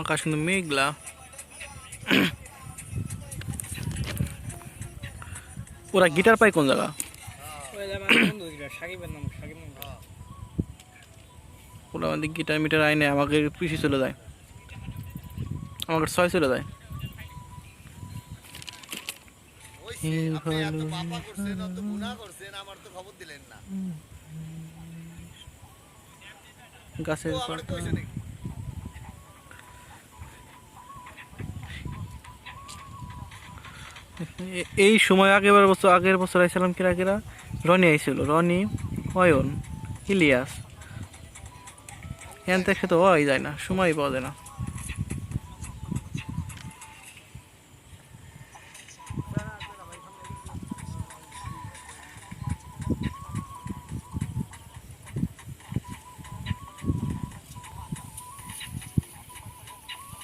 আকাশ কিন্তু মেঘলা। ওরা গিটার পায় কোন জায়গা। ওরা আমাদের গিটার মিটার আইনে আমাকে পিছিয়ে চলে যায় আমাকে ছয় চলে যায় ওই এই সময় আগেবার বছর, আগের বছর আইসালাম কিরা কিরা? রনি আইছিল, রনি, অয়ন, ইলিয়াস। এন দেখে তো হওয়াই যায় না সময় পাওয়া যায় না।